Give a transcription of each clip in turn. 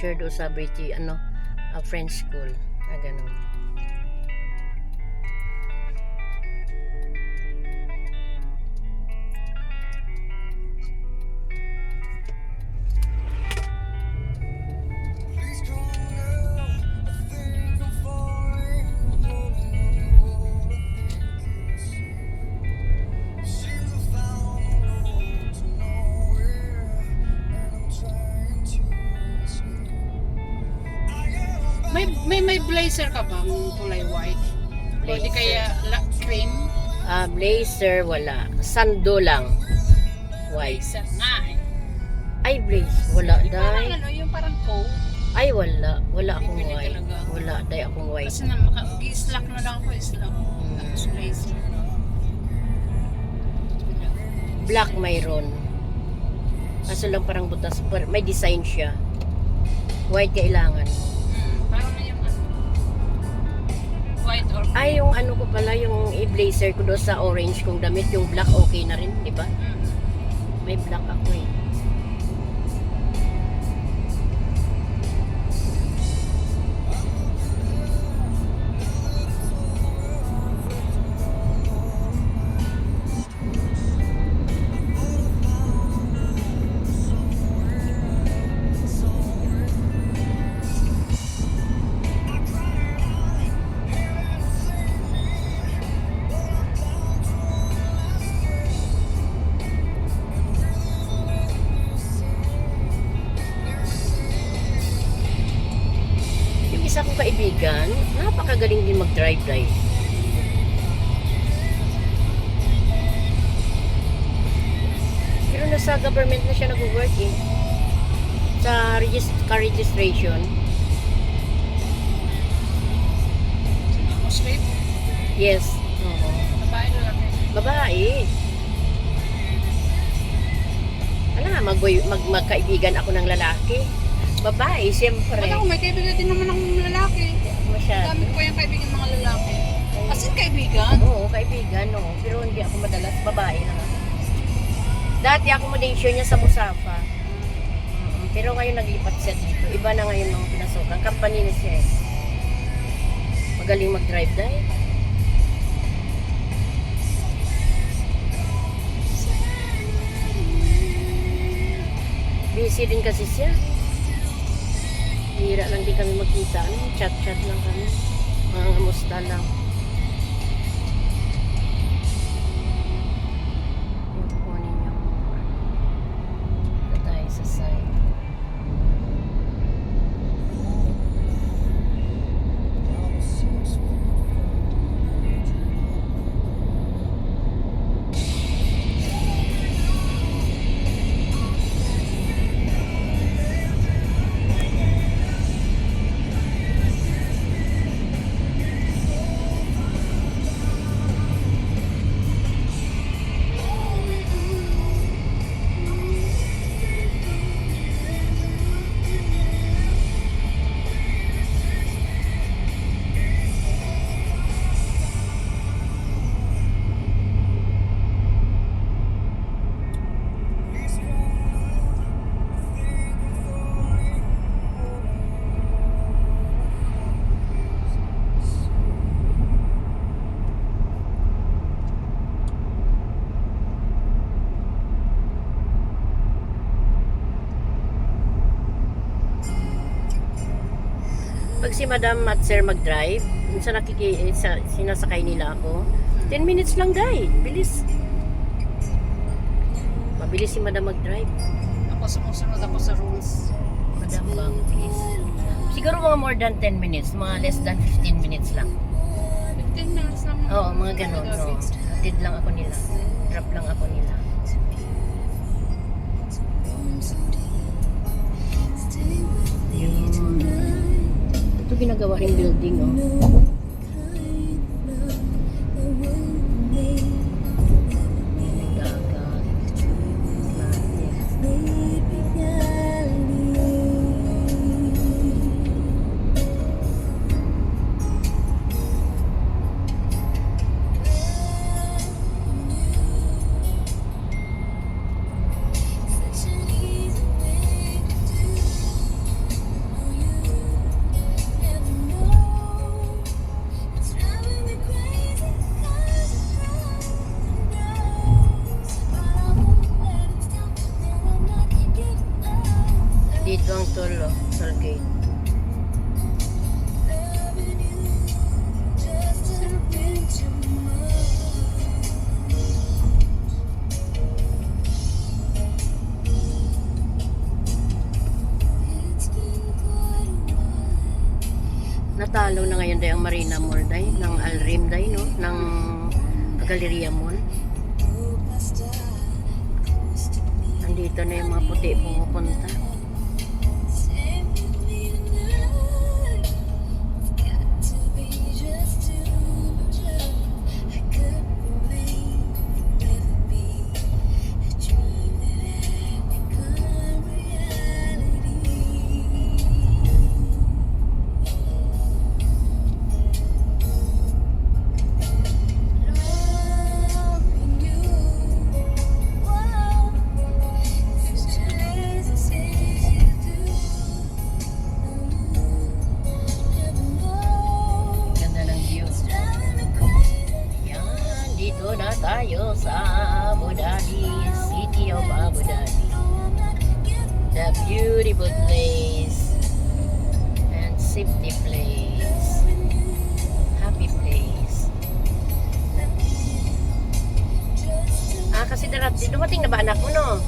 teacher do sa British ano ah, French school. Na ganun May, may, may blazer ka bang kulay white? O di Blazer. kaya la, cream? ah blazer wala sando lang white Blazer nga eh. ay blazer wala parang dai ano, yung parang coat. ay wala wala akong Bibili white talaga. wala dai akong white Kasi na maka, slack na lang ako, slack. Hmm. Tapos blazer. black mayroon kaso lang parang butas may design siya white kailangan ay yung ano ko pala yung i-blazer ko doon sa orange kong damit yung black okay na rin di ba Hmm. may black ako eh mag-drive drive. Pero nasa government na siya nag-work eh. Sa regis- car registration. Muslim? Yes. Oo. Babae na lang. Babae. Ala, mag, mag magkaibigan ako ng lalaki. Babae, siyempre. Ba't ako may kaibigan din naman ng lalaki? Masyado. Dami ko yung kaibigan mga lalaki. As in kaibigan? Oo, kaibigan, no. Pero hindi ako madalas babae ako. Dati accommodation niya sa Musafa. Mm, Pero ngayon naglipat siya dito. Iba na ngayon ang pinasukan. Company na siya eh. Magaling mag-drive dahil. Busy din kasi siya. Hira lang din kami magkita. Ano? Chat-chat lang kami. Mga kamusta lang. Pag si Madam at Sir mag-drive, sa nakiki eh, sa, sinasakay nila ako, 10 minutes lang dai. Bilis. Mabilis si Madam mag-drive. Ako sumusunod ako sa rules. Madam bang, please. Siguro mga more than 10 minutes, mga less than 15 minutes lang. 15 minutes lang. Oo, mga ganon. No. Hatid lang ako nila. Drop lang ako nila. Yun. Ginagawa rin building, oh. Marina Mall day, ng Alrim day, no? Ng Galleria Mall. Nandito na yung mga puti pumupunta. Beautiful place and safety place. Happy place. Ah, kasi darat, dumating na ba anak mo, no?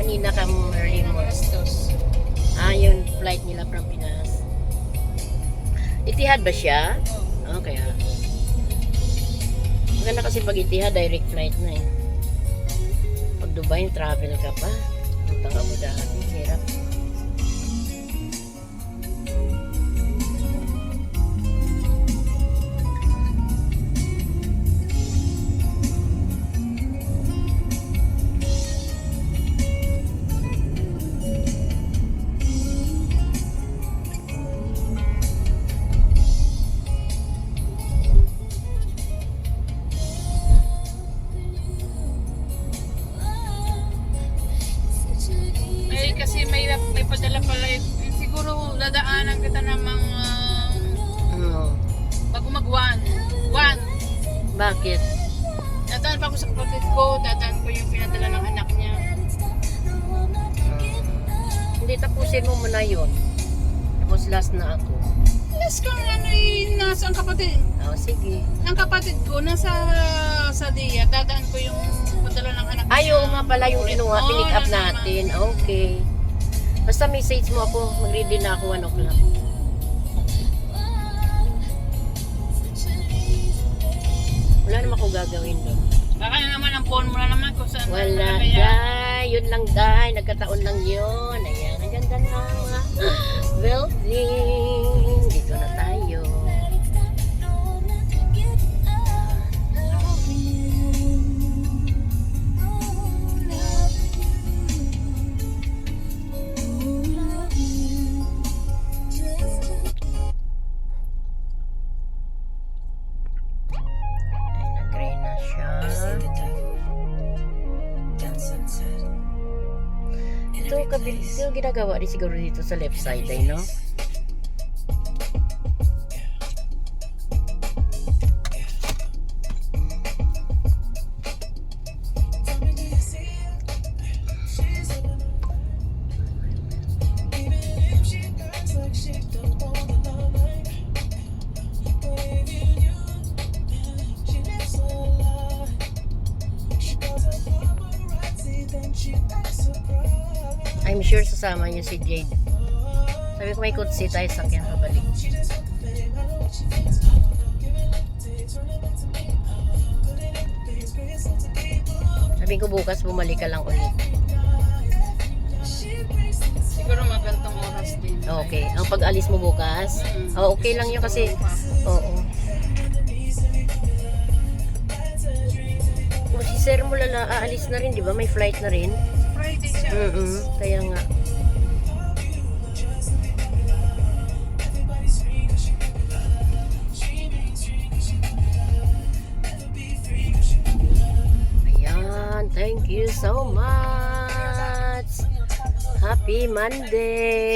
Kanina ka early mo. Ah, yung flight nila from Pinas. Itihad ba siya? Oh. Oh, kaya. Maganda kasi pag Itihad, direct flight na eh. Pag Dubai, travel ka pa. ต้องเอามาด่าพี่เครับ tapusin mo muna yun. Tapos last na ako. Last kang ano eh, nasa ang kapatid. Oh, sige. Ang kapatid ko nasa sa Dia, dadaan ko yung padala ng anak Ay, niya. oo nga pala yung kinuha, Oo, pinick up natin. Okay. Basta message mo ako, mag-ready na ako 1 o'clock. Wala naman ako gagawin doon. Baka na naman ang phone mo na naman kung saan Wala, dai. Yun lang, dai. Nagkataon lang yun. Ayan, ganda na mga building. Ito, kabil, ito ginagawa rin siguro dito sa left side ay, no? Sure sasama niyo si Jade. Sabi ko may kutsi tayo sa kanya pabalik. Sabi ko bukas bumalik ka lang ulit. Siguro magandang oras din. Okay. Ang pag-alis mo bukas? Mm. Oh, okay lang yun kasi, oo. Kung si Sir mo lala, aalis na rin, di ba? May flight na rin. Siya. Mm Kaya nga. Ayan, thank you so much. Happy Monday.